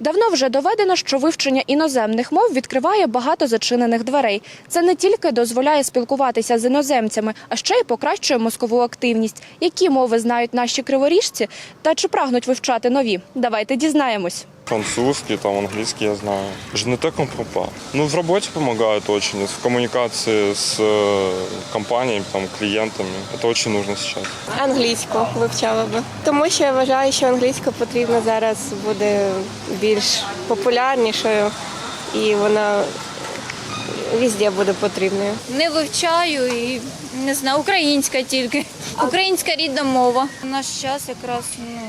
Давно вже доведено, що вивчення іноземних мов відкриває багато зачинених дверей. Це не тільки дозволяє спілкуватися з іноземцями, а ще й покращує мозкову активність. Які мови знають наші криворіжці та чи прагнуть вивчати нові? Давайте дізнаємось. Французский, там английский я знаю. Ne te. Ну, в работе помогает очень, в коммуникации с э, компаниями, там, клиентами. Это очень нужно сейчас. Англійську вивчала би. Тому що я вважаю, що англійська потрібна зараз буде більш популярнішою і вона везде буде потрібною. Не вивчаю і не знаю, українська тільки. Українська рідна мова. У наш час якраз ну,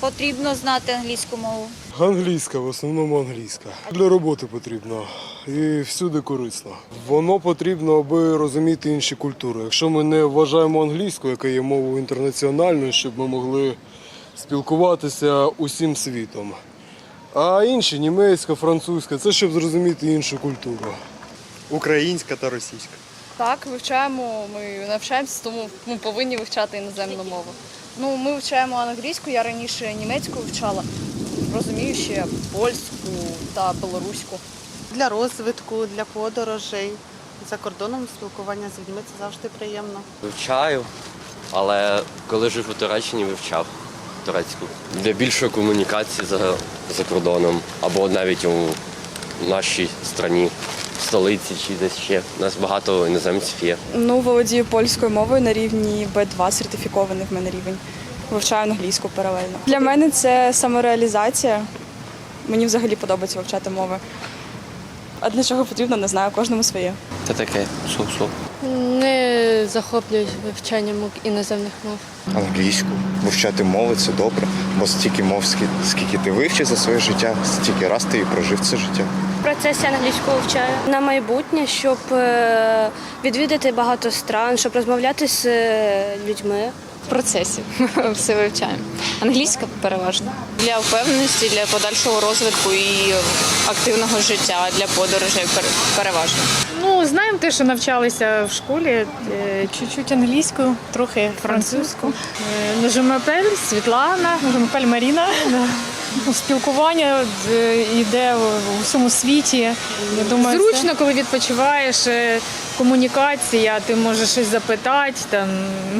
потрібно знати англійську мову. Англійська, в основному англійська. Для роботи потрібно і всюди корисно. Воно потрібно, аби розуміти інші культури. Якщо ми не вважаємо англійську, яка є мовою інтернаціональною, щоб ми могли спілкуватися усім світом. А інші німецька, французька це щоб зрозуміти іншу культуру. Українська та російська. Так, вивчаємо, ми навчаємося, тому ми повинні вивчати іноземну мову. Ну, ми вивчаємо англійську, я раніше німецьку вивчала, розумію ще польську та білоруську. для розвитку, для подорожей. За кордоном спілкування з людьми це завжди приємно. Вивчаю, але коли жив у Туреччині, вивчав турецьку. Для більшої комунікації за, за кордоном або навіть у нашій страні, в столиці чи десь ще. У нас багато іноземців є. Ну, володію польською мовою на рівні B2, сертифікований в мене рівень. Вивчаю англійську паралельно. Для мене це самореалізація. Мені взагалі подобається вивчати мови. А для чого потрібно, не знаю, кожному своє. Це таке сух-сух. Не захоплююсь вивчанням іноземних мов. Англійську. Вивчати мови це добре, бо стільки мов, скільки, скільки ти вивчив за своє життя, стільки раз ти і прожив це життя. Процесі англійську вивчаю на майбутнє, щоб е, відвідати багато стран, щоб розмовляти з е, людьми. В процесі все вивчаємо. Англійська переважно. Для впевненості, для подальшого розвитку і активного життя, для подорожей переважно. Ну, знаємо те, що навчалися в школі, е, чуть-чуть англійську, трохи французьку. Ну, Світлана, Жемепель Маріна. Спілкування е, йде у всьому світі. Я думаю, зручно, коли відпочиваєш. е, Комунікація, ти можеш щось запитати, там,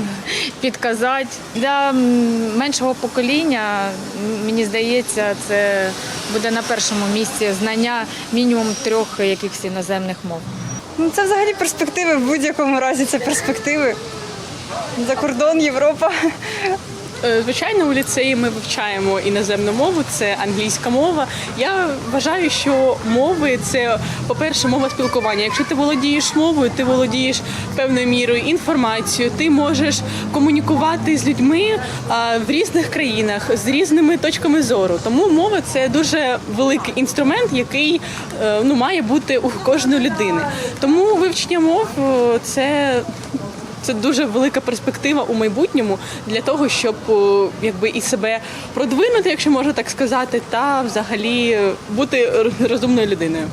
підказати. Для меншого покоління, мені здається, це буде на першому місці знання мінімум трьох якихось іноземних мов. Ну, це взагалі перспективи в будь-якому разі. Це перспективи. За кордон, Європа. Е, Звичайно, у ліцеї ми вивчаємо іноземну мову, це англійська мова. Я вважаю, що мови це, по-перше, мова спілкування. Якщо ти володієш мовою, ти володієш певною мірою інформацією, ти можеш комунікувати з людьми в різних країнах з різними точками зору. Тому мова це дуже великий інструмент, який е, ну, має бути у кожної людини. Тому вивчення мов е, це це дуже велика перспектива у майбутньому для того, щоб якби і себе продвинути, якщо можна так сказати, та взагалі бути розумною людиною.